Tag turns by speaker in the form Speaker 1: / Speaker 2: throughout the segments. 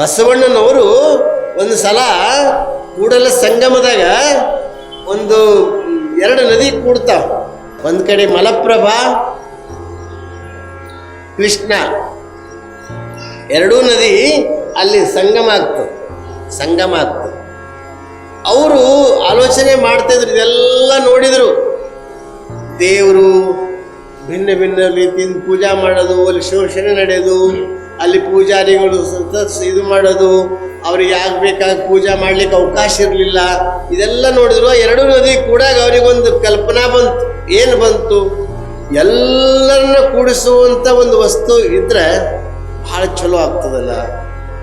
Speaker 1: ಬಸವಣ್ಣನವರು ಒಂದು ಸಲ ಕೂಡಲ ಸಂಗಮದಾಗ ಒಂದು ಎರಡು ನದಿ ಕೂಡ್ತಾವ. ಒಂದು ಕಡೆ ಮಲಪ್ರಭಾ, ಕೃಷ್ಣ. ಎರಡೂ ನದಿ ಅಲ್ಲಿ ಸಂಗಮ ಆಗ್ತದೆ. ಸಂಗಮ ಆಗ್ತದೆ. ಅವರು ಆಲೋಚನೆ ಮಾಡ್ತಿದ್ರು ಇದೆಲ್ಲ ನೋಡಿದರು. ದೇವರು ಭಿನ್ನ ಭಿನ್ನ ರೀತಿಯಿಂದ ಪೂಜಾ ಮಾಡೋದು, ಅಲ್ಲಿ ಶೋಷಣೆ ನಡೆಯೋದು. ಅಲ್ಲಿ ಪೂಜಾರಿಗಳು ಸಂತ ಇದು ಮಾಡೋದು, ಅವ್ರಿಗೆ ಬೇಕಾಗ ಪೂಜಾ ಮಾಡ್ಲಿಕ್ಕೆ ಅವಕಾಶ ಇರಲಿಲ್ಲ. ಇದೆಲ್ಲ ನೋಡಿದ್ರು ಎರಡು ನದಿ ಕೂಡ ಅವರಿಗೊಂದು ಕಲ್ಪನಾ ಬಂತು. ಏನು ಬಂತು? ಎಲ್ಲರನ್ನ ಕೂಡಿಸುವಂಥ ಒಂದು ವಸ್ತು ಇದ್ರೆ ಭಾಳ ಚಲೋ ಆಗ್ತದಲ್ಲ.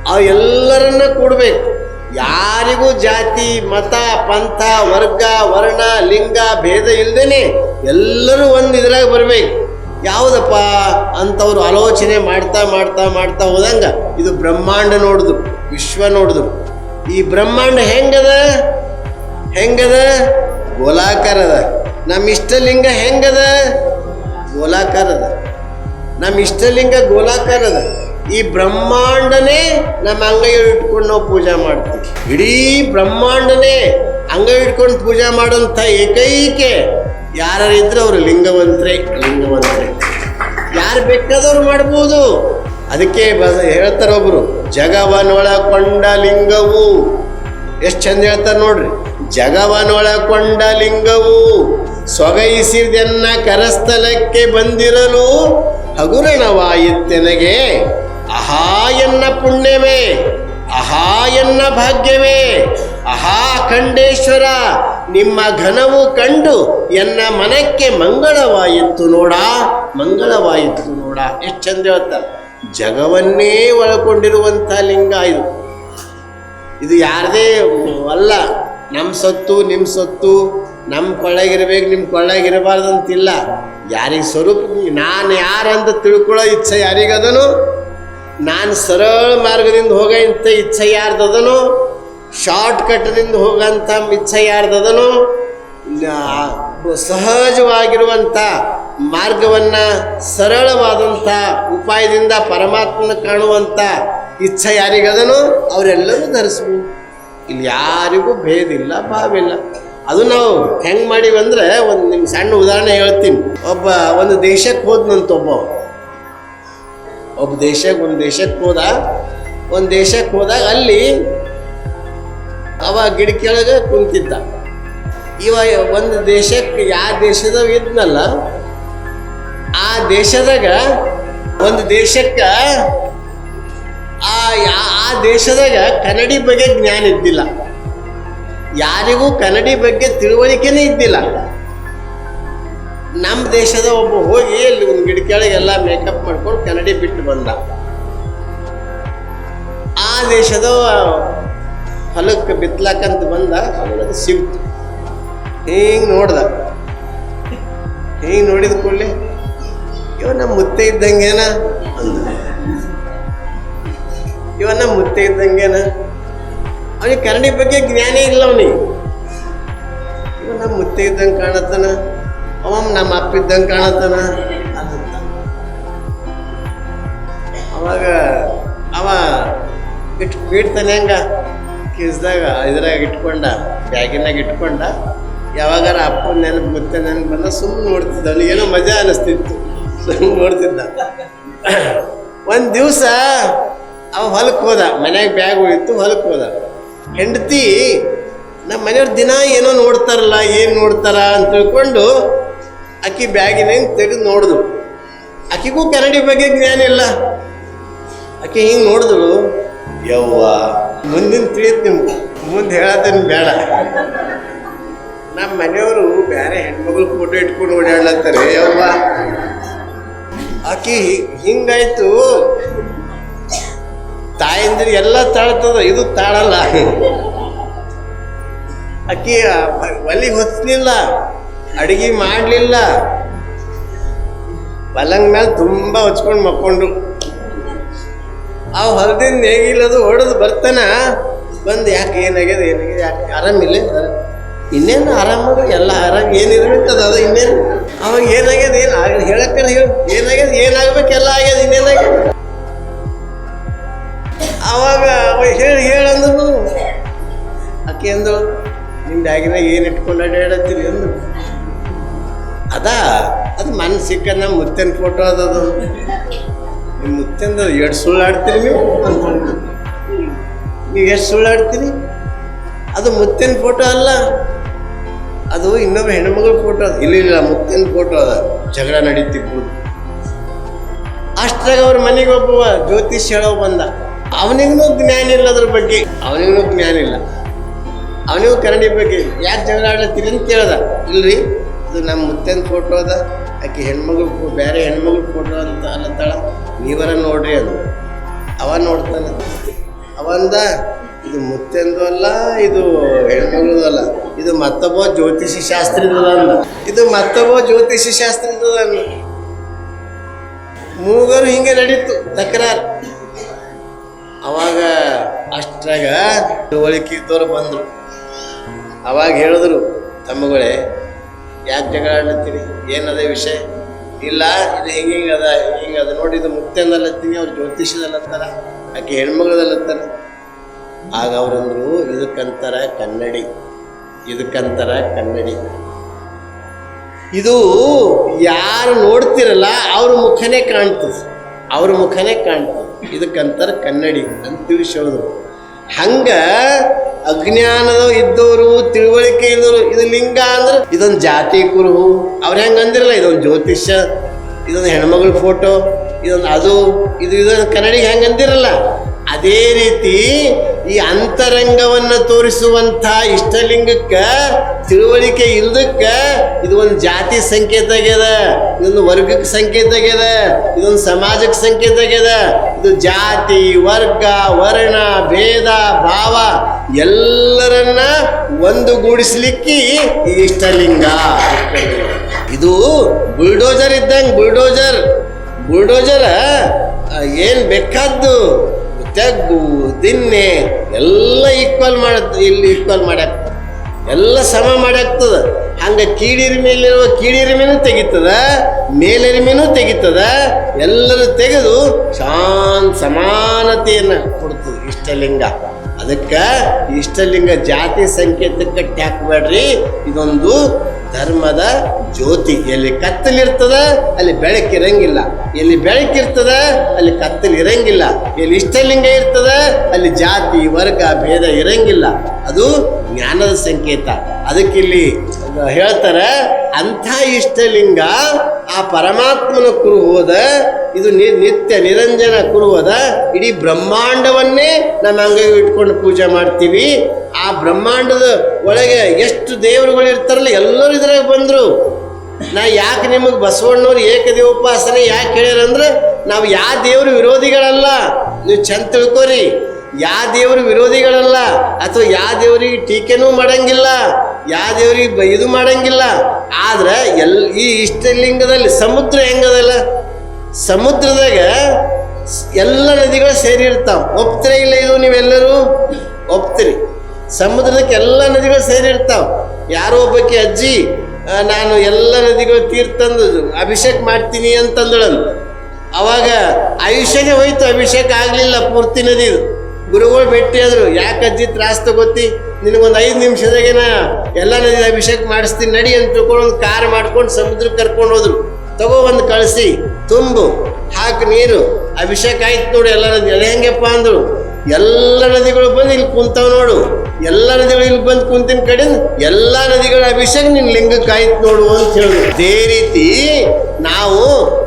Speaker 1: ಆ ಎಲ್ಲರನ್ನ ಕೂಡಬೇಕು. ಯಾರಿಗೂ ಜಾತಿ, ಮತ, ಪಂಥ, ವರ್ಗ, ವರ್ಣ, ಲಿಂಗ, ಭೇದ ಇಲ್ದೇನೆ ಎಲ್ಲರೂ ಒಂದು ಇದ್ರಾಗ ಬರ್ಬೇಕು. ಯಾವುದಪ್ಪ ಅಂತವ್ರು ಆಲೋಚನೆ ಮಾಡ್ತಾ ಮಾಡ್ತಾ ಮಾಡ್ತಾ ಹೋದಂಗ ಇದು ಬ್ರಹ್ಮಾಂಡ ನೋಡಿದ್ರು ವಿಶ್ವ ನೋಡಿದ್ರು ಈ ಬ್ರಹ್ಮಾಂಡ ಹೆಂಗದ? ಹೆಂಗದ? ಗೋಲಾಕಾರದ. ನಮ್ಮ ಇಷ್ಟಲಿಂಗ ಹೆಂಗದ? ಗೋಲಾಕಾರದ. ನಮ್ಮ ಇಷ್ಟಲಿಂಗ ಗೋಲಾಕಾರದ. ಈ ಬ್ರಹ್ಮಾಂಡನೇ ನಮ್ಮ ಅಂಗೈಯಲ್ಲಿ ಇಟ್ಕೊಂಡು ನಾವು ಪೂಜೆ ಮಾಡ್ತೀವಿ. ಇಡೀ ಬ್ರಹ್ಮಾಂಡನೇ ಅಂಗೈ ಇಟ್ಕೊಂಡು ಪೂಜೆ ಮಾಡುವಂಥ ಏಕೈಕೆ ಯಾರು ಇದ್ರೆ ಅವರು ಲಿಂಗವಂತ್ರೆ ಲಿಂಗವಂತ್ರೆ. ಯಾರು ಬೇಕಾದವ್ರು ಮಾಡ್ಬೋದು. ಅದಕ್ಕೆ ಹೇಳ್ತಾರೆ ಒಬ್ರು ಜಗವನೊಳಕೊಂಡ ಲಿಂಗವು. ಎಷ್ಟು ಚಂದ ಹೇಳ್ತಾರೆ ನೋಡ್ರಿ ಜಗವನೊಳಕೊಂಡ ಲಿಂಗವು. ಸೊಗೈಸಿದನ್ನ ಕರಸ್ಥಲಕ್ಕೆ ಬಂದಿರಲು ಹಗುರಣವಾಯಿತೆನಗೆ ಅಹಾ ಎನ್ನ ಪುಣ್ಯವೇ, ಅಹಾಯನ್ನ ಭಾಗ್ಯವೇ. ಅಹಾ ಖಂಡೇಶ್ವರ, ನಿಮ್ಮ ಘನವು ಕಂಡು ಎನ್ನ ಮನಕ್ಕೆ ಮಂಗಳವಾಯಿತು ನೋಡ ಮಂಗಳವಾಯಿತು ನೋಡ. ಎಷ್ಟು ಚಂದ ಹೇಳ್ತಾರೆ ಜಗವನ್ನೇ ಒಳಗೊಂಡಿರುವಂಥ ಲಿಂಗ ಇದು. ಇದು ಯಾರದೇ ಅಲ್ಲ. ನಮ್ಮ ಸೊತ್ತು ನಿಮ್ಮ ಸೊತ್ತು ನಮ್ಮ ಕೊಳ್ಳಾಗಿರ್ಬೇಕು ನಿಮ್ಮ ಕೊಳ್ಳಾಗಿರಬಾರ್ದು ಅಂತಿಲ್ಲ ಯಾರಿಗೆ ಸ್ವರೂಪ, ನಾನು ಯಾರಂತ ತಿಳ್ಕೊಳ್ಳೋ ಇಚ್ಛೆ ಯಾರಿಗದನು? ನಾನು ಸರಳ ಮಾರ್ಗದಿಂದ ಹೋಗೋ ಇಂಥ ಇಚ್ಛೆ ಯಾರ್ದದನು? ಶಾರ್ಟ್ ಕಟ್ದಿಂದ ಹೋಗಂಥ ಇಚ್ಛೆ ಯಾರ್ದದನು ಸಹಜವಾಗಿರುವಂಥ ಮಾರ್ಗವನ್ನು ಸರಳವಾದಂಥ ಉಪಾಯದಿಂದ ಪರಮಾತ್ಮನ ಕಾಣುವಂಥ ಇಚ್ಛೆ ಯಾರಿಗದನು ಅವರೆಲ್ಲರೂ ಧರಿಸ್ಬೋದು ಇಲ್ಲಿ ಯಾರಿಗೂ ಭೇದ ಇಲ್ಲ ಭಾವಿಲ್ಲ. ಅದು ನಾವು ಹೆಂಗೆ ಮಾಡೀವಂದ್ರೆ ಒಂದು ನಿಮ್ಮ ಸಣ್ಣ ಉದಾಹರಣೆ ಹೇಳ್ತೀನಿ. ಒಬ್ಬ, ಒಂದು ದೇಶಕ್ಕೆ ಹೋದ್ನಂತ ಒಬ್ಬ ಒಬ್ಬ ದೇಶಕ್ಕೆ ಒಂದು ದೇಶಕ್ಕೆ ಹೋದ, ಒಂದು ದೇಶಕ್ಕೆ ಹೋದಾಗ ಅಲ್ಲಿ ಅವ ಗಿಡ ಕೆಳಗೆ ಕುಂತಿದ್ದ. ಇವ ಒಂದು ದೇಶಕ್ಕೆ ಯಾವ ದೇಶದಾಗ ಇದ್ನಲ್ಲ, ಆ ದೇಶದಾಗ ಒಂದು ದೇಶಕ್ಕೆ ಆ ಆ ದೇಶದಾಗ ಕನ್ನಡಿ ಬಗ್ಗೆ ಜ್ಞಾನ ಇದ್ದಿಲ್ಲ. ಯಾರಿಗೂ ಕನ್ನಡಿ ಬಗ್ಗೆ ತಿಳುವಳಿಕೆನೇ ಇದ್ದಿಲ್ಲ. ನಮ್ಮ ದೇಶದ ಒಬ್ಬ ಹೋಗಿ ಅಲ್ಲಿ ಒಂದು ಗಿಡ ಕೆಳಗೆಲ್ಲ ಮೇಕಪ್ ಮಾಡ್ಕೊಂಡು ಕನ್ನಡಿ ಬಿಟ್ಟು ಬಂದ. ಆ ದೇಶದ ಹೊಲಕ್ಕೆ ಬಿತ್ಲಾಕಂತ ಬಂದ ಅವನಿಗೆ ಸಿಗ್ತು. ಹಿಂಗೆ ನೋಡ್ದ. ಹಿಂಗೆ ನೋಡಿದ ಕೂಡಲೇ, ಇವ ನಮ್ಮ ಮುತ್ತೆ ಇದ್ದಂಗೇನ? ಅಂದ. ಇವ ನಮ್ಮ ಮುತ್ತೆ ಇದ್ದಂಗೇನ? ಅವನಿಗೆ ಕನ್ನಡಿ ಬಗ್ಗೆ ಜ್ಞಾನೇ ಇಲ್ಲ ಅವನಿಗೆ. ಇವ ನಮ್ಮ ಮುತ್ತೆ ಇದ್ದಂಗೆ ಕಾಣತ್ತಾನ? ಅವ ನಮ್ಮ ಅಪ್ಪ ಇದ್ದಂಗೆ ಕಾಣತ್ತಾನ? ಅಂತ ಅವಾಗ, ಅವ ಇಟ್ಟು ಬೀಡ್ತಾನೆ ಹಂಗ. ಕಿಸ್ದಾಗ ಇದ್ರಾಗ ಇಟ್ಕೊಂಡ ಬ್ಯಾಗಿನಾಗ ಇಟ್ಕೊಂಡ, ಯಾವಾಗಾರ ಅಪ್ಪ ನೆನಪು, ಮತ್ತೆ ನೆನಪು ಬಂದ ಸುಮ್ಮನೆ ನೋಡ್ತಿದ್ದ. ಅವ್ನಿಗೆ ಏನೋ ಮಜಾ ಅನಿಸ್ತಿತ್ತು. ಸುಮ್ಮನೆ ನೋಡ್ತಿದ್ದ. ಒಂದು ದಿವಸ ಅವ ಹೊಲಕ್ಕೆ ಹೋದ. ಮನ್ಯಾಗ ಬ್ಯಾಗ್ ಹೋಗಿತ್ತು ಹೊಲಕ್ಕೆ ಹೋದ. ಹೆಂಡತಿ ನಮ್ಮ ಮನೆಯವ್ರು ದಿನ ಏನೋ ನೋಡ್ತಾರಲ್ಲ, ಏನು ನೋಡ್ತಾರ ಅಂತ ತಿಳ್ಕೊಂಡು ಅಕ್ಕಿ ಬ್ಯಾಗಿನ ತೆಗೆದು ನೋಡಿದ್ರು ಆಕಿಗೂ ಕನ್ನಡಿ ಬಗ್ಗೆ ಜ್ಞಾನ ಇಲ್ಲ. ಆಕೆ ಹಿಂಗೆ ನೋಡಿದ್ರು ಯವ್ವ. ಮುಂದಿನ ತಿಳಿಯುತ್ತೆ ನಿಮ್ಗೆ. ಮುಂದೆ ಹೇಳತ್ತೇನೆ ಬೇಡ. ನಮ್ಮ ಮನೆಯವರು ಬೇರೆ ಹೆಣ್ಮಗಳು ಫೋಟೋ ಇಟ್ಕೊಂಡು ಓಡಾಡ್ಲತ್ತಾರೆ. ಯವ್ವ. ಆಕಿ ಹಿಂಗಾಯ್ತು. ತಾಯಂದಿರು ಎಲ್ಲ ತಾಳ್ತದ. ಇದು ತಾಳಲ್ಲ. ಅಕ್ಕಿ ಒಲಿ ಹೊತ್ಲಿಲ್ಲ ಅಡುಗೆ ಮಾಡಲಿಲ್ಲ. ಪಲಂಗ್ ಮೇಲೆ ತುಂಬ ಹೊಚ್ಕೊಂಡು ಮಕ್ಕೊಂಡು ಆ ಹೊಲದಿಂದ ಹೇಗಿಲ್ಲದು ಹೊಡೆದು ಬರ್ತಾನ. ಬಂದು ಯಾಕೆ ಏನಾಗ್ಯದ ಏನಾಗ್ಯದ, ಯಾಕೆ ಆರಾಮಿಲ್ಲ ಇನ್ನೇನು ಆರಾಮಾಗ ಎಲ್ಲ ಆರಾಮ ಏನಿರ್ಬೇಕದ, ಅದು ಇನ್ನೇನು? ಅವಾಗ ಏನಾಗ್ಯದ, ಏನು ಆಗ ಹೇಳಕ್ಕ ಹೇಳು. ಏನಾಗ್ಯದ, ಏನಾಗ್ಬೇಕು, ಎಲ್ಲ ಆಗ್ಯದ ಇನ್ನೇನಾಗ್ಯದ ಅವಾಗ ಹೇಳಿ ಹೇಳಂದ್ರು ಆಕೆ ಅಂದಳು ನಿಮ್ಮ ಆಗಿನ ಏನು ಇಟ್ಕೊಂಡು ಅಡ್ಡಾಡತ್ತೀರಿ ಅಂದ್ರು ಅದ, ಅದು ಮನ್ಸಿಕ್ಕ ನಮ್ಮ ಮುತ್ತಿನ ಫೋಟೋ ಅದದು ನಿಮ್ಮ ಮುತ್ತಂದ ಎಷ್ಟು ಸುಳ್ಳು ಆಡ್ತೀರಿ ನೀವು? ಅಂದ್ರು. ನೀವು ಎಷ್ಟು ಸುಳ್ಳು ಆಡ್ತೀರಿ? ಅದು ಮುತ್ತಿನ ಫೋಟೋ ಅಲ್ಲ. ಅದು ಇನ್ನೊಬ್ಬ ಹೆಣ್ಮಗಳ ಫೋಟೋ ಅದು. ಇಲ್ಲ ಇಲ್ಲ ಮುತ್ತಿನ ಫೋಟೋ ಅದ. ಜಗಳ ನಡೀತಿರ್ಬೋದು. ಅಷ್ಟ್ರಾಗ ಅವ್ರ ಮನೆಗೆ ಒಬ್ಬ ಜ್ಯೋತಿಷ್ ಹೇಳೋ ಬಂದ. ಅವನಿಗೂ ಜ್ಞಾನ ಇಲ್ಲ ಅದ್ರ ಬಗ್ಗೆ. ಅವನಿಗೂ ಜ್ಞಾನ ಇಲ್ಲ. ಅವನಿಗೂ ಕನ್ನಡಿ ಬಗ್ಗೆ. ಯಾಕೆ ಜಗಳ ಆಡ್ಲತ್ತೀರಿ ಅಂತ ಕೇಳ್ದ. ಇಲ್ರಿ, ಅದು ನಮ್ಮ ಮುತ್ತಿನ ಫೋಟೋ ಅದ. ಆಕೆ ಹೆಣ್ಮಗಳು ಬೇರೆ ಹೆಣ್ಮಗಳ ಫೋಟೋ ಅಂತ ಅಲ್ಲತ್ತಾಳ. ನೀವರ ನೋಡ್ರಿ ಅದು. ಅವ ನೋಡ್ತಾನೆ. ಅವಂದ ಇದು ಮುತ್ತೆಂದು ಅಲ್ಲ, ಇದು ಹೆಣ್ಮಗಳದು ಇದು ಮತ್ತೊಬ್ಬ ಜ್ಯೋತಿಷಿ ಶಾಸ್ತ್ರದ ಇದು ಮತ್ತೊಬ್ಬ ಜ್ಯೋತಿಷಿ ಶಾಸ್ತ್ರದ ಮೂಗರು ಹಿಂಗೆ ನಡೀತು, ತಕರಾರು. ಅವಾಗ ಅಷ್ಟ್ರಾಗ ಒಳಕಿ ತೋರ ಬಂದರು. ಅವಾಗ ಹೇಳಿದ್ರು, ತಮ್ಮಗಳೇ, ಯಾಕೆ ಜಗಳ ಆಡ್ಲತ್ತೀರಿ? ಏನದೇ ವಿಷಯ? ಇಲ್ಲ, ಇದು ಹಿಂಗೆ ಹಿಂಗೆ ಅದ ಹಿಂಗೆ ಅದ ನೋಡಿ, ಇದು ಮುತ್ತೆಂದಲ್ಲತ್ತೀನಿ ಅವ್ರು ಜ್ಯೋತಿಷದಲ್ಲತ್ತಾರ ಆಕೆ ಹೆಣ್ಮಗಳದಲ್ಲತ್ತಾರ. ಆಗ ಅವರಂದ್ರು, ಇದಕ್ಕಂತಾರ ಕನ್ನಡಿ ಇದಕ್ಕಂತಾರ ಕನ್ನಡಿ. ಇದು ಯಾರು ನೋಡ್ತಿರಲ್ಲ, ಅವ್ರ ಮುಖನೇ ಕಾಣ್ತದೆ. ಅವ್ರ ಮುಖನೇ ಕಾಣ್ತದೆ. ಇದಕ್ಕಂತಾರ ಕನ್ನಡಿ ಅಂತ ತಿಳಿಸೋದು ಹಂಗ ಅಜ್ಞಾನದ ಇದ್ದವರು, ತಿಳುವಳಿಕೆ ಇದ್ದವರು, ಇದು ಲಿಂಗ ಅಂದ್ರೆ ಇದೊಂದು ಜಾತಿ ಕುರು. ಅವ್ರು ಹೆಂಗೆ ಅಂದಿರಲ್ಲ, ಇದೊಂದು ಜ್ಯೋತಿಷ್ಯ, ಇದೊಂದು ಹೆಣ್ಮಗಳ ಫೋಟೋ ಇದೊಂದು ಅದು, ಇದು ಇದೊಂದು ಕನ್ನಡಿಗೆ ಹೆಂಗೆ ಅಂದಿರಲ್ಲ? ಅದೇ ರೀತಿ ಈ ಅಂತರಂಗವನ್ನ ತೋರಿಸುವಂಥ ಇಷ್ಟಲಿಂಗಕ್ಕೆ ತಿಳುವಳಿಕೆ ಇಲ್ಲದಕ್ಕೆ ಇದು ಒಂದು ಜಾತಿ ಸಂಕೇತ ಆಗ್ಯದ ಇದೊಂದು ವರ್ಗಕ್ಕೆ ಸಂಕೇತ ಆಗ್ಯದ ಇದೊಂದು ಸಮಾಜಕ್ಕೆ ಸಂಕೇತ ಆಗ್ಯದ ಇದು ಜಾತಿ, ವರ್ಗ, ವರ್ಣ, ಭೇದ, ಭಾವ ಎಲ್ಲರನ್ನ ಒಂದುಗೂಡಿಸ್ಲಿಕ್ಕೆ ಈ ಇಷ್ಟಲಿಂಗ ಇದು ಬುಲ್ಡೋಜರ್ ಇದ್ದಂಗೆ ಬುಲ್ಡೋಜರ್, ಬುಲ್ಡೋಜರ ಏನು ಬೇಕಾದ್ದು ತೆಗ್ಗು ದಿನ್ನೆ ಎಲ್ಲ ಈಕ್ವಲ್ ಮಾಡುತ್ತೆ ಇಲ್ಲಿ ಈಕ್ವಲ್ ಮಾಡ್ಯಾಕ ಎಲ್ಲ ಸಮ ಮಾಡ್ಯಾಕ್ತದ ಹಂಗೆ ಕೀಳಿರಿಮೆಯಲ್ಲಿರುವ ಕೀಳಿರಿಮೆನೂ ತೆಗಿತದ ಮೇಲೆರಿಮೆನೂ ತೆಗಿತದ, ಎಲ್ಲರೂ ತೆಗೆದು ಶಾಂತ ಸಮಾನತೆಯನ್ನು ಕೊಡ್ತದೆ ಇಷ್ಟಲಿಂಗ ಅದಕ್ಕೆ ಇಷ್ಟಲಿಂಗ ಜಾತಿ ಸಂಕೇತಕ್ಕೆ ಹಾಕಬೇಡ್ರಿ ಇದೊಂದು ಧರ್ಮದ ಜ್ಯೋತಿ. ಎಲ್ಲಿ ಕತ್ತಲಿರ್ತದ ಅಲ್ಲಿ ಬೆಳಕಿರಂಗಿಲ್ಲ ಎಲ್ಲಿ ಬೆಳಕಿರ್ತದ ಅಲ್ಲಿ ಕತ್ತಲು ಇರಂಗಿಲ್ಲ. ಎಲ್ಲಿ ಇಷ್ಟಲಿಂಗ ಇರ್ತದ, ಅಲ್ಲಿ ಜಾತಿ, ವರ್ಗ, ಭೇದ ಇರಂಗಿಲ್ಲ. ಅದು ಜ್ಞಾನದ ಸಂಕೇತ. ಅದಕ್ಕಿಲ್ಲಿ ಹೇಳ್ತಾರೆ ಅಂಥ ಇಷ್ಟಲಿಂಗ ಆ ಪರಮಾತ್ಮನ ಕುರುಹೋದ, ಇದು ನಿತ್ಯ ನಿರಂಜನ ಕುರುಹದ, ಇಡೀ ಬ್ರಹ್ಮಾಂಡವನ್ನೇ ನಮ್ಮ ಅಂಗೈ ಇಟ್ಕೊಂಡು ಪೂಜೆ ಮಾಡ್ತೀವಿ. ಆ ಬ್ರಹ್ಮಾಂಡದ ಒಳಗೆ ಎಷ್ಟು ದೇವರುಗಳು ಇರ್ತಾರಲ್ಲ, ಎಲ್ಲರೂ ಇದ್ರಾಗ ಬಂದರು. ನಾ ಯಾಕೆ ನಿಮಗೆ ಬಸವಣ್ಣವ್ರು ಏಕದೇವೋಪಾಸನೆ ಯಾಕೆ ಹೇಳ್ಯಾರಂದ್ರೆ, ನಾವು ಯಾವ ದೇವರು ವಿರೋಧಿಗಳಲ್ಲ, ನೀವು ಚಂದ ತಿಳ್ಕೊರಿ. ಯಾವ ದೇವರು ವಿರೋಧಿಗಳಲ್ಲ ಅಥವಾ ಯಾವ ದೇವರಿಗೆ ಟೀಕೆನೂ ಮಾಡಂಗಿಲ್ಲ ಯಾವ ದೇವರಿಗೆ ಬ- ಇದು ಮಾಡಂಗಿಲ್ಲ. ಆದ್ರೆ ಎಲ್ ಈ ಇಷ್ಟಲಿಂಗದಲ್ಲಿ ಸಮುದ್ರ ಹೆಂಗದಲ್ಲ? ಸಮುದ್ರದಾಗ ಎಲ್ಲ ನದಿಗಳು ಸೇರಿರ್ತಾವ. ಒಪ್ತಿರ ಇಲ್ಲ ಇದು ನೀವೆಲ್ಲರೂ? ಒಪ್ತಿರಿ. ಸಮುದ್ರದಕ್ಕೆ ಎಲ್ಲ ನದಿಗಳು ಸೇರಿರ್ತಾವ. ಯಾರೋ ಒಬ್ಬಕ್ಕೆ ಅಜ್ಜಿ ನಾನು ಎಲ್ಲ ನದಿಗಳು ತೀರ್ಥಂದು ಅಭಿಷೇಕ ಮಾಡ್ತೀನಿ ಅಂತಂದಳಂತ ಅವಾಗ ಆಯುಷ್ಯನೇ ಹೋಯ್ತು, ಅಭಿಷೇಕ ಆಗಲಿಲ್ಲ ಪೂರ್ತಿ ನದಿದು. ಗುರುಗಳು ಭೇಟಿಯಾದ್ರು ಯಾಕೆ ಅಜ್ಜಿ ತ್ರಾಸ ತಗೋತಿ? ನಿನಗೊಂದು ಐದು ನಿಮಿಷದಾಗೆ ನಾ ಎಲ್ಲ ನದಿ ಅಭಿಷೇಕ ಮಾಡಿಸ್ತೀನಿ, ನಡಿ ಅಂತ ತಿಳ್ಕೊಂಡು ಒಂದು ಕಾರ್ ಮಾಡ್ಕೊಂಡು ಸಮುದ್ರಕ್ಕೆ ಕರ್ಕೊಂಡು ಹೋದ್ರು. ತಗೋ ಒಂದು ಕಳಿಸಿ, ತುಂಬು, ಹಾಕಿ ನೀರು. ಅಭಿಷೇಕ ಆಯ್ತು ನೋಡು, ಎಲ್ಲ ನದಿ ಅದು ಹೆಂಗಪ್ಪ ಅಂದಳು ಎಲ್ಲ ನದಿಗಳು ಬಂದು ಇಲ್ಲಿ ಕುಂತಾವ ನೋಡು. ಎಲ್ಲ ನದಿಗಳು ಇಲ್ಲಿ ಬಂದು ಕುಂತಿನ ಕಡೆ ಎಲ್ಲ ನದಿಗಳ ಅಭಿಷೇಕ ನಿನ್ನ ಲಿಂಗಕ್ಕೆ ಆಯ್ತು ನೋಡು ಅಂತ ಹೇಳಿ ಅದೇ ರೀತಿ ನಾವು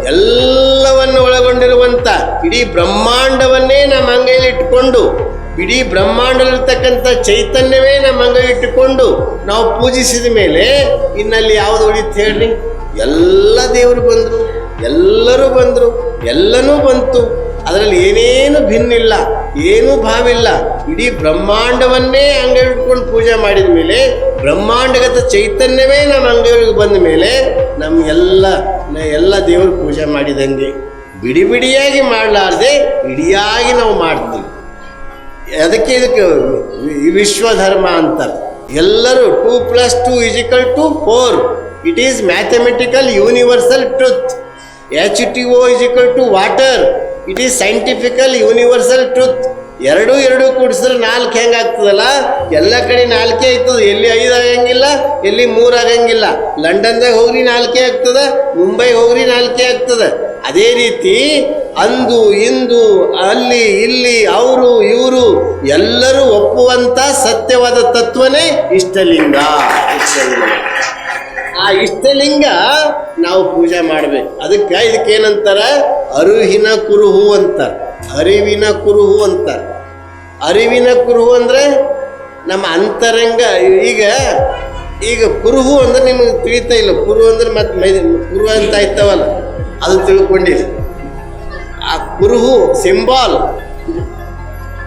Speaker 1: ಎಲ್ಲವನ್ನು ಒಳಗೊಂಡಿರುವಂತ ಇಡೀ ಬ್ರಹ್ಮಾಂಡವನ್ನೇ ನಮ್ಮ ಅಂಗೈಲಿ ಇಟ್ಟುಕೊಂಡು ಇಡೀ ಬ್ರಹ್ಮಾಂಡದಲ್ಲಿರ್ತಕ್ಕಂಥ ಚೈತನ್ಯವೇ ನಮ್ಮ ಅಂಗೈ ಇಟ್ಟುಕೊಂಡು ನಾವು ಪೂಜಿಸಿದ ಮೇಲೆ ಇನ್ನಲ್ಲಿ ಯಾವುದು ಉಳಿತು ಹೇಳ್ರಿ? ಎಲ್ಲ ದೇವರು ಬಂದರು, ಎಲ್ಲರೂ ಬಂದರು, ಎಲ್ಲನೂ ಬಂತು. ಅದರಲ್ಲಿ ಏನೇನು ಭಿನ್ನಿಲ್ಲ, ಏನೂ ಭಾವಿಲ್ಲ, ಇಡೀ ಬ್ರಹ್ಮಾಂಡವನ್ನೇ ಅಂಗಡಿಕೊಂಡು ಪೂಜೆ ಮಾಡಿದ ಮೇಲೆ, ಬ್ರಹ್ಮಾಂಡಗತ ಚೈತನ್ಯವೇ ನಮ್ಮ ಅಂಗಡಿಗೆ ಬಂದ ಮೇಲೆ ನಮ್ಮ ಎಲ್ಲ ದೇವರು ಪೂಜೆ ಮಾಡಿದಂಗೆ. ಬಿಡಿ ಬಿಡಿಯಾಗಿ ಮಾಡಲಾರ್ದೆ ಇಡಿಯಾಗಿ ನಾವು ಮಾಡ್ತೀವಿ. ಅದಕ್ಕೆ ಇದಕ್ಕೆ ವಿಶ್ವಧರ್ಮ ಅಂತ. ಎಲ್ಲರೂ two plus two equal to four. It is mathematical universal truth. H T O equal to water. It is scientifical universal truth. ಎರಡು ಎರಡು ಕೂಡಿಸಿದ್ರೆ ನಾಲ್ಕು ಹೆಂಗೆ ಆಗ್ತದಲ್ಲ? ಎಲ್ಲ ಕಡೆ ನಾಲ್ಕೇ ಆಗ್ತದೆ. ಎಲ್ಲಿ ಐದು ಆಗಂಗಿಲ್ಲ, ಎಲ್ಲಿ ಮೂರು ಆಗಂಗಿಲ್ಲ. ಲಂಡನ್ದಾಗ ಹೋಗ್ರಿ ನಾಲ್ಕೇ ಆಗ್ತದೆ ಮುಂಬೈ ಹೋಗ್ರಿ ನಾಲ್ಕೇ ಆಗ್ತದೆ. ಅದೇ ರೀತಿ ಅಂದು, ಇಂದು, ಅಲ್ಲಿ, ಇಲ್ಲಿ, ಅವರು, ಇವರು ಎಲ್ಲರೂ ಒಪ್ಪುವಂತ ಸತ್ಯವಾದ ತತ್ವನೇ ಇಷ್ಟಲಿಂಗ. ಇಷ್ಟಲಿಂಗ. ಆ ಇಷ್ಟಲಿಂಗ ನಾವು ಪೂಜೆ ಮಾಡ್ಬೇಕು. ಅದಕ್ಕೆ ಇದಕ್ಕೆ ಏನಂತಾರ ಅರುಹಿನ ಕುರುಹು ಅಂತ. ಅರಿವಿನ ಕುರುಹು ಅಂತ. ಅರಿವಿನ ಕುರುಹು ಅಂದರೆ ನಮ್ಮ ಅಂತರಂಗ. ಈಗ ಈಗ ಕುರುಹು ಅಂದರೆ ನಿಮಗೆ ತಿಳಿತಾ ಇಲ್ಲ. ಕುರು ಅಂದ್ರೆ ಮತ್ತೆ ಮೈ ಕುರು ಅಂತ ಆಯ್ತವಲ್ಲ? ಅದು ತಿಳ್ಕೊಂಡಿಲ್ಲ ಆ ಕುರುಹು, ಸಿಂಬಾಲ್.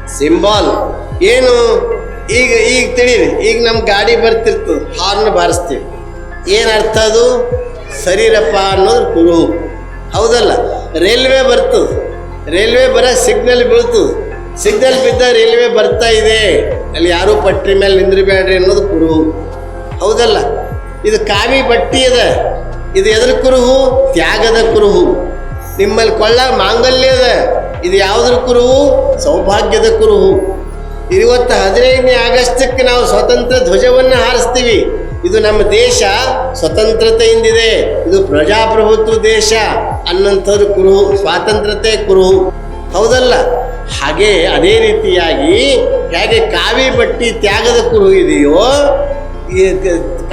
Speaker 1: ಸಿಂಬಾಲ್. ಏನು? ಈಗ ಈಗ ತಿಳಿರಿ. ಈಗ ನಮ್ಮ ಗಾಡಿ ಬರ್ತಿರ್ತದೆ. ಹಾರ್ನ್ ಬಾರಿಸ್ತೀವಿ. ಏನು ಅರ್ಥ ಅದು? ಸರಿರಪ್ಪ ಅನ್ನೋದು ಕುರುಹು. ಹೌದಲ್ಲ? ರೈಲ್ವೆ ಬರ್ತದೆ ರೈಲ್ವೆ ಬರ ಸಿಗ್ನಲ್ ಬೀಳ್ತದೆ ಸಿಗ್ನಲ್ ಬಿದ್ದ ರೈಲ್ವೆ ಬರ್ತಾ ಇದೆ. ಅಲ್ಲಿ ಯಾರೂ ಪಟ್ರಿ ಮೇಲೆ ನಿಂದ್ರಬೇಡ್ರಿ ಅನ್ನೋದು ಕುರುಹು. ಹೌದಲ್ಲ? ಇದು ಕಾವಿ ಬಟ್ಟಿ ಅದ. ಇದು ಎದ್ರ ಕುರುಹು? ತ್ಯಾಗದ ಕುರುಹು. ನಿಮ್ಮಲ್ಲಿ ಕೊಳ್ಳ ಮಾಂಗಲ್ಯ ಅದ. ಇದು ಯಾವುದ್ರ ಕುರುಹು? ಸೌಭಾಗ್ಯದ ಕುರುಹು. ಇವತ್ತು ಹದಿನೈದನೇ ಆಗಸ್ಟಕ್ಕೆ ನಾವು ಸ್ವತಂತ್ರ ಧ್ವಜವನ್ನು ಹಾರಿಸ್ತೀವಿ. ಇದು ನಮ್ಮ ದೇಶ ಸ್ವತಂತ್ರತೆಯಿಂದಿದೆ. ಇದು ಪ್ರಜಾಪ್ರಭುತ್ವ ದೇಶ ಅನ್ನಂಥದ್ದು ಕುರು ಸ್ವಾತಂತ್ರ್ಯತೆ ಕುರು ಹೌದಲ್ಲ? ಹಾಗೆ ಅದೇ ರೀತಿಯಾಗಿ ಹೇಗೆ ಕಾವಿ ಬಟ್ಟಿ ತ್ಯಾಗದ ಕುರು ಇದೆಯೋ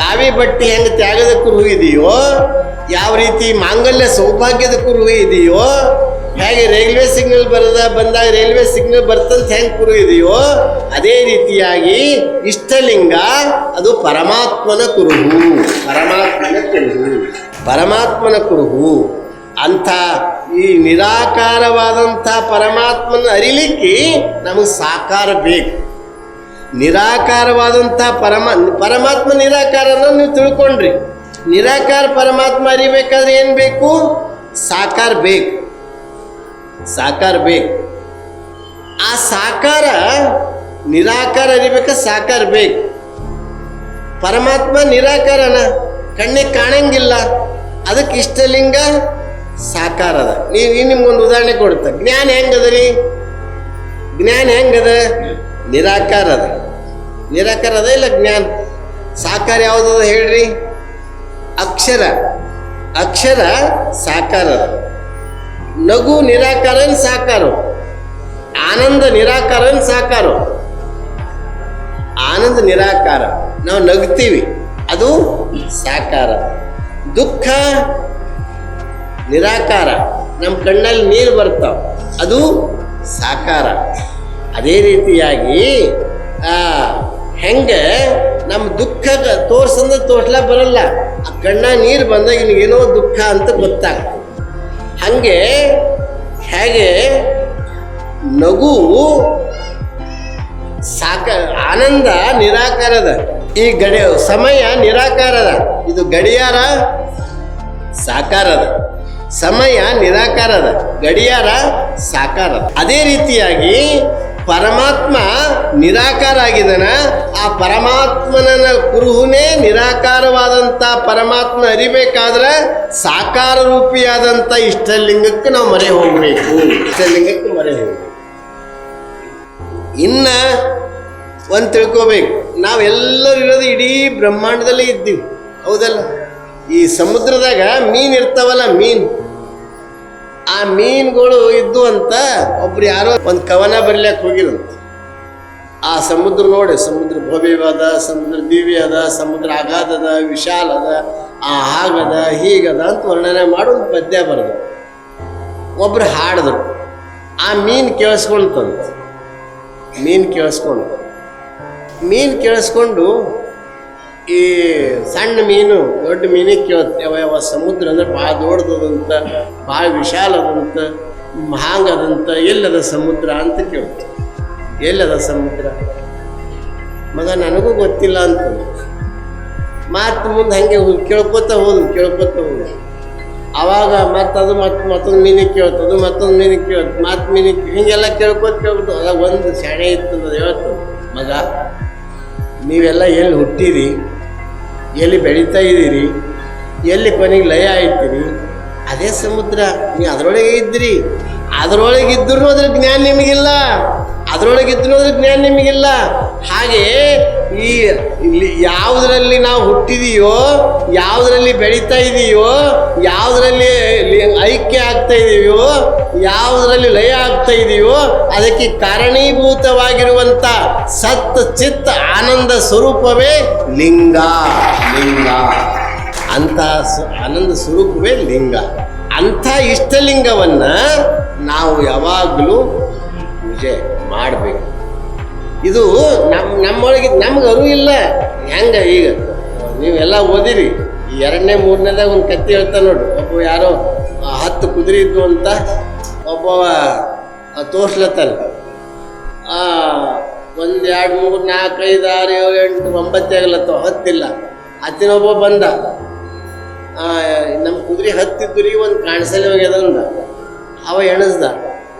Speaker 1: ಕಾವಿ ಬಟ್ಟಿ ಹೆಂಗೆ ತ್ಯಾಗದ ಕುರು ಇದೆಯೋ, ಯಾವ ರೀತಿ ಮಾಂಗಲ್ಯ ಸೌಭಾಗ್ಯದ ಕುರು ಇದೆಯೋ ಹೇಗೆ ರೈಲ್ವೆ ಸಿಗ್ನಲ್ ಬರದ ಬಂದಾಗ ರೈಲ್ವೆ ಸಿಗ್ನಲ್ ಬರ್ತಂತ ಹೆಂಗೆ ಕುರು ಇದೆಯೋ ಅದೇ ರೀತಿಯಾಗಿ ಇಷ್ಟಲಿಂಗ ಅದು ಪರಮಾತ್ಮನ ಕುರುಹು. ಪರಮಾತ್ಮನ ಕುರುಹು. ಪರಮಾತ್ಮನ ಕುರುಹು. ಅಂಥ ಈ ನಿರಾಕಾರವಾದಂಥ ಪರಮಾತ್ಮನ ಅರಿಲಿಕ್ಕೆ ನಮಗೆ ಸಾಕಾರ ಬೇಕು. ನಿರಾಕಾರವಾದಂಥ ಪರಮ, ಪರಮಾತ್ಮ ನಿರಾಕಾರನ ನೀವು ತಿಳ್ಕೊಂಡ್ರಿ. ನಿರಾಕಾರ ಪರಮಾತ್ಮ ಅರಿಬೇಕಾದ್ರೆ ಏನು ಬೇಕು? ಸಾಕಾರ ಬೇಕು. ಸಾಕಾರ ಬೇಕು. ಆ ಸಾಕಾರ ನಿರಾಕಾರ ಇರಬೇಕು ಸಾಕಾರ ಬೇಕು. ಪರಮಾತ್ಮ ನಿರಾಕಾರನ ಕಣ್ಣಿಗೆ ಕಾಣಂಗಿಲ್ಲ. ಅದಕ್ಕೆ ಇಷ್ಟಲಿಂಗ ಸಾಕಾರದ ನೀವು ನಿಮ್ಗೊಂದು ಉದಾಹರಣೆ ಕೊಡುತ್ತ ಜ್ಞಾನ ಹೆಂಗದ ರೀ? ಜ್ಞಾನ ಹೆಂಗದ? ನಿರಾಕಾರದ ನಿರಾಕಾರದ ಇಲ್ಲ ಜ್ಞಾನ? ಸಾಕಾರ ಯಾವುದದ ಹೇಳ್ರಿ? ಅಕ್ಷರ. ಅಕ್ಷರ ಸಾಕಾರ ನಗು ನಿರಾಕಾರನ್ ಸಾಕಾರ. ಆನಂದ ನಿರಾಕಾರನ್ ಸಾಕಾರ. ಆನಂದ ನಿರಾಕಾರ. ನಾವು ನಗ್ತೀವಿ. ಅದು ಸಾಕಾರ. ದುಃಖ ನಿರಾಕಾರ. ನಮ್ಮ ಕಣ್ಣಲ್ಲಿ ನೀರು ಬರ್ತಾವ. ಅದು ಸಾಕಾರ. ಅದೇ ರೀತಿಯಾಗಿ ಹೆಂಗೆ ನಮ್ಮ ದುಃಖ ತೋರ್ಸಂದ್ರೆ ತೋರ್ಸ್ಲಾ ಬರಲ್ಲ. ಆ ಕಣ್ಣ ನೀರು ಬಂದಾಗ ಏನೋ ದುಃಖ ಅಂತ ಗೊತ್ತಾಗ್ತದೆ. ಹಾಗೆ ಹೇಗೆ ನಗು ಸಾಕ ಆನಂದ ನಿರಾಕಾರದ. ಈ ಗಡಿಯ ಸಮಯ ನಿರಾಕಾರದ. ಇದು ಗಡಿಯಾರ ಸಾಕಾರದ. ಸಮಯ ನಿರಾಕಾರದ. ಗಡಿಯಾರ ಸಾಕಾರದ. ಅದೇ ರೀತಿಯಾಗಿ ಪರಮಾತ್ಮ ನಿರಾಕಾರ ಆಗಿದನ ಆ ಪರಮಾತ್ಮನ ಕುರುಹುನೇ ನಿರಾಕಾರವಾದಂಥ ಪರಮಾತ್ಮ ಅರಿಬೇಕಾದ್ರೆ ಸಾಕಾರ ರೂಪಿಯಾದಂಥ ಇಷ್ಟಲಿಂಗಕ್ಕೆ ನಾವು ಮರೆ ಹೋಗಬೇಕು. ಇಷ್ಟಲಿಂಗಕ್ಕೆ ಮರೆ ಹೋಗಬೇಕು. ಇನ್ನ ಒಂದು ತಿಳ್ಕೋಬೇಕು. ನಾವೆಲ್ಲರೂ ಇರೋದು ಇಡೀ ಬ್ರಹ್ಮಾಂಡದಲ್ಲೇ ಇದ್ದೀವಿ. ಹೌದಲ್ಲ? ಈ ಸಮುದ್ರದಾಗ ಮೀನು ಇರ್ತಾವಲ್ಲ ಮೀನು. ಆ ಮೀನುಗಳು ಇದ್ದು ಅಂತ ಒಬ್ರು ಯಾರೋ ಒಂದು ಕವನ ಬರ್ಲಿಕ್ಕೆ ಹೋಗಿರಂತ ಆ ಸಮುದ್ರ ನೋಡಿ, ಸಮುದ್ರ ಭವ್ಯವಾದ, ಸಮುದ್ರ ದಿವ್ಯ ಅದ ಸಮುದ್ರ ಅಗಾಧದ, ವಿಶಾಲದ ಆ ಹಾಗದ ಹೀಗದ ಅಂತ ವರ್ಣನೆ ಮಾಡಿ ಒಂದು ಪದ್ಯ ಬರೆದು. ಒಬ್ರು ಹಾಡಿದ್ರು, ಆ ಮೀನು ಕೇಳಿಸ್ಕೊಳ್ತಂತ ಮೀನು ಕೇಳಿಸ್ಕೊಂಡು ಮೀನು ಕೇಳಿಸ್ಕೊಂಡು ಈ ಸಣ್ಣ ಮೀನು, ದೊಡ್ಡ ಮೀನಿಗೆ ಕೇಳುತ್ತೆ ಯಾವ ಸಮುದ್ರ ಅಂದ್ರೆ ಭಾಳ ದೊಡ್ಡದಂತ, ಭಾಳ ವಿಶಾಲದಂತ ಹಾಂಗದಂತ ಎಲ್ಲದ ಸಮುದ್ರ ಅಂತ ಕೇಳ್ತು ಎಲ್ಲದ ಸಮುದ್ರ? ಮಗ, ನನಗೂ ಗೊತ್ತಿಲ್ಲ ಅಂತ. ಮತ್ತೆ ಮುಂದೆ ಹಾಗೆ ಕೇಳ್ಕೊತ ಹೋದು ಕೇಳ್ಕೊತ ಹೋದ್ರು. ಅವಾಗ ಮತ್ತೆ ಅದು ಮತ್ತೆ ಮತ್ತೊಂದು ಮೀನಿಗೆ ಕೇಳ್ತು ಅದು ಮತ್ತೊಂದು ಮೀನಿಗೆ ಕೇಳ್ತು ಮತ್ತೆ ಮೀನಿಗೆ ಹಿಂಗೆಲ್ಲ ಕೇಳ್ಕೊತ ಕೇಳ್ಬೋದು ಅದಾಗ ಒಂದು ಶಾಣೆ ಇತ್ತು ಹೇಳ್ತು ಮಗ, ನೀವೆಲ್ಲ ಎಲ್ಲಿ ಹುಟ್ಟಿರಿ? ಎಲ್ಲಿ ಬೆಳೀತಾ ಇದ್ದೀರಿ? ಎಲ್ಲಿ ಕೊನೆಗೆ ಲಯ ಆಯ್ತೀರಿ? ಅದೇ ಸಮುದ್ರ, ನೀವು ಅದರೊಳಗೆ ಇದ್ರಿ ಅದರೊಳಗೆ ಇದ್ರೂ ಅದ್ರ ಜ್ಞಾನ ನಿಮಗಿಲ್ಲ. ಅದರೊಳಗೆ ಇದ್ದರೂ ಅದ್ರ ಜ್ಞಾನ ನಿಮಗಿಲ್ಲ. ಹಾಗೆ ಈ ಇಲ್ಲಿ ಯಾವುದರಲ್ಲಿ ನಾವು ಹುಟ್ಟಿದೀಯೋ, ಯಾವುದರಲ್ಲಿ ಬೆಳೀತಾ ಇದೆಯೋ, ಯಾವುದರಲ್ಲಿ ಐಕ್ಯ ಆಗ್ತಾ ಇದೆಯೋ, ಯಾವುದರಲ್ಲಿ ಲಯ ಆಗ್ತಾ ಇದೆಯೋ, ಅದಕ್ಕೆ ಕಾರಣೀಭೂತವಾಗಿರುವಂಥ ಸತ್ ಚಿತ್ ಆನಂದ ಸ್ವರೂಪವೇ ಲಿಂಗ. ಲಿಂಗ. ಸ- ಆನಂದ ಸ್ವರೂಪವೇ ಲಿಂಗ. ಅಂಥ ಇಷ್ಟಲಿಂಗವನ್ನು ನಾವು ಯಾವಾಗಲೂ ಪೂಜೆ ಮಾಡಬೇಕು. ಇದು ನಮ್ಮ ನಮ್ಮೊಳಗೆ ನಮ್ಗೆ ಅರಿವು ಇಲ್ಲ. ಹೆಂಗೆ ಈಗ? ನೀವೆಲ್ಲ ಓದಿರಿ. ಎರಡನೇ, ಮೂರನೇದಾಗ ಒಂದು ಕತ್ತಿ ಹೇಳ್ತಾ ನೋಡ್ರಿ ಒಬ್ಬ ಯಾರೋ ಹತ್ತು ಕುದುರೆ ಇದ್ದು ಅಂತ ಒಬ್ಬವ ಆ ಒಂದು ಎರಡು, ಮೂರು, ನಾಲ್ಕು, ಐದು, ಆರು, ಏಳು, ಎಂಟು, ಒಂಬತ್ತು ಆಗ್ಲತ್ತವ ಹತ್ತಿಲ್ಲ. ಹತ್ತಿನೊಬ್ಬ ಬಂದ. ನಮ್ಮ ಕುದುರೆ ಹತ್ತಿದ್ದು ರೀ ಒಂದು ಕಾಣಿಸಲಿ ಹೋಗ್ಯದ ಅವ ಎಣಿಸ್ದ.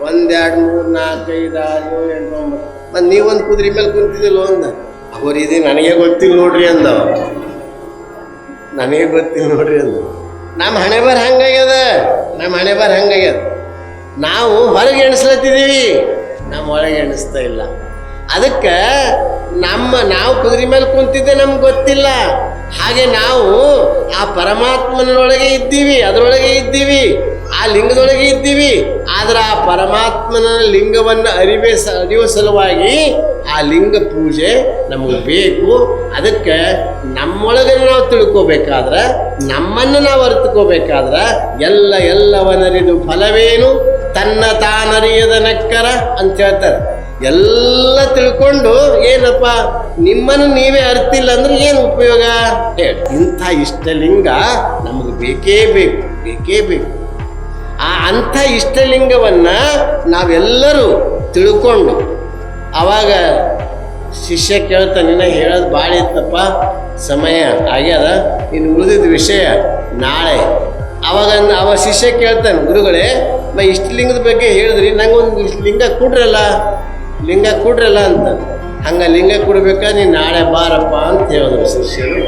Speaker 1: ಒಂದು ಎರಡು, ಮೂರು, ನಾಲ್ಕು, ಐದು, ಆರು, ಏಳು, ಎಂಟು, ಒಂಬತ್ತು. ಮತ್ತು ನೀವೊಂದು ಕುದುರೆ ಮೇಲೆ ಕುಂತಿದ್ದಿಲ್ಲ ಅಂದ. ಅವ್ರು ಇದು ನನಗೆ ಗೊತ್ತಿಲ್ಲ ನೋಡ್ರಿ ಅಂದ. ನನಗೆ ಗೊತ್ತಿಲ್ಲ ನೋಡ್ರಿ ಅಂದ. ನಮ್ಮ ಹಣೆ ಬರ ಹಂಗಾಗ್ಯದ. ನಮ್ಮ ಹಣೆ ಬರ ಹಂಗಾಗ್ಯದ. ನಾವು ಹೊರಗೆ ಎಣಿಸ್ಲತ್ತಿದ್ದೀವಿ. ನಮ್ಮ ಒಳಗೆ ಎಣಿಸ್ತಾ ಇಲ್ಲ. ಅದಕ್ಕೆ ನಮ್ಮ ನಾವು ಕುದುರೆ ಮೇಲೆ ಕುಂತಿದ್ದೆ ನಮ್ಗೆ ಗೊತ್ತಿಲ್ಲ. ಹಾಗೆ ನಾವು ಆ ಪರಮಾತ್ಮನೊಳಗೆ ಇದ್ದೀವಿ, ಅದರೊಳಗೆ ಇದ್ದೀವಿ. ಆ ಲಿಂಗದೊಳಗೆ ಇದ್ದೀವಿ. ಆದ್ರೆ ಆ ಪರಮಾತ್ಮನ ಲಿಂಗವನ್ನು ಅರಿವೆ ಅರಿಯುವ ಸಲುವಾಗಿ ಆ ಲಿಂಗ ಪೂಜೆ ನಮಗೆ ಬೇಕು. ಅದಕ್ಕೆ ನಮ್ಮೊಳಗೆ ನಾವು ತಿಳ್ಕೋಬೇಕಾದ್ರೆ, ನಮ್ಮನ್ನು ನಾವು ಅರಿತುಕೋಬೇಕಾದ್ರೆ ಎಲ್ಲ ಎಲ್ಲವನರಿದು ಫಲವೇನು? ತನ್ನ ತಾನರಿಯದ ನಕ್ಕರ ಅಂತ ಹೇಳ್ತಾರೆ. ಎಲ್ಲ ತಿಳ್ಕೊಂಡು ಏನಪ್ಪ, ನಿಮ್ಮನ್ನು ನೀವೇ ಅರ್ತಿಲ್ಲ ಅಂದ್ರೆ ಏನು ಉಪಯೋಗ? ಹೇಳಿ. ಇಂಥ ಇಷ್ಟಲಿಂಗ ನಮಗೆ ಬೇಕೇ ಬೇಕು ಬೇಕೇ ಬೇಕು. ಆ ಅಂಥ ಇಷ್ಟಲಿಂಗವನ್ನು ನಾವೆಲ್ಲರೂ ತಿಳ್ಕೊಂಡು ಅವಾಗ ಶಿಷ್ಯ ಕೇಳ್ತಾನೆ ನಿನ್ನ ಹೇಳೋದು ಭಾಳ ಇತ್ತಪ್ಪ, ಸಮಯ ಆಗ್ಯದ ಇನ್ನು ಉಳಿದಿದ್ದ ವಿಷಯ ನಾಳೆ. ಅವಾಗ ಅವ ಶಿಷ್ಯ ಕೇಳ್ತಾನೆ, ಗುರುಗಳೇ, ಮ ಇಷ್ಟಲಿಂಗದ ಬಗ್ಗೆ ಹೇಳಿದ್ರಿ, ನಂಗೆ ಒಂದು ಲಿಂಗ ಕೊಡ್ರಲ್ಲ ಲಿಂಗ ಕೊಡ್ರಲ್ಲ ಅಂತ ಹಂಗೆ ಲಿಂಗ ಕೊಡ್ಬೇಕಾ ನೀನು ನಾಳೆ ಬಾರಪ್ಪ ಅಂತ ಹೇಳಿದ್ರು ಶಿಷ್ಯರು.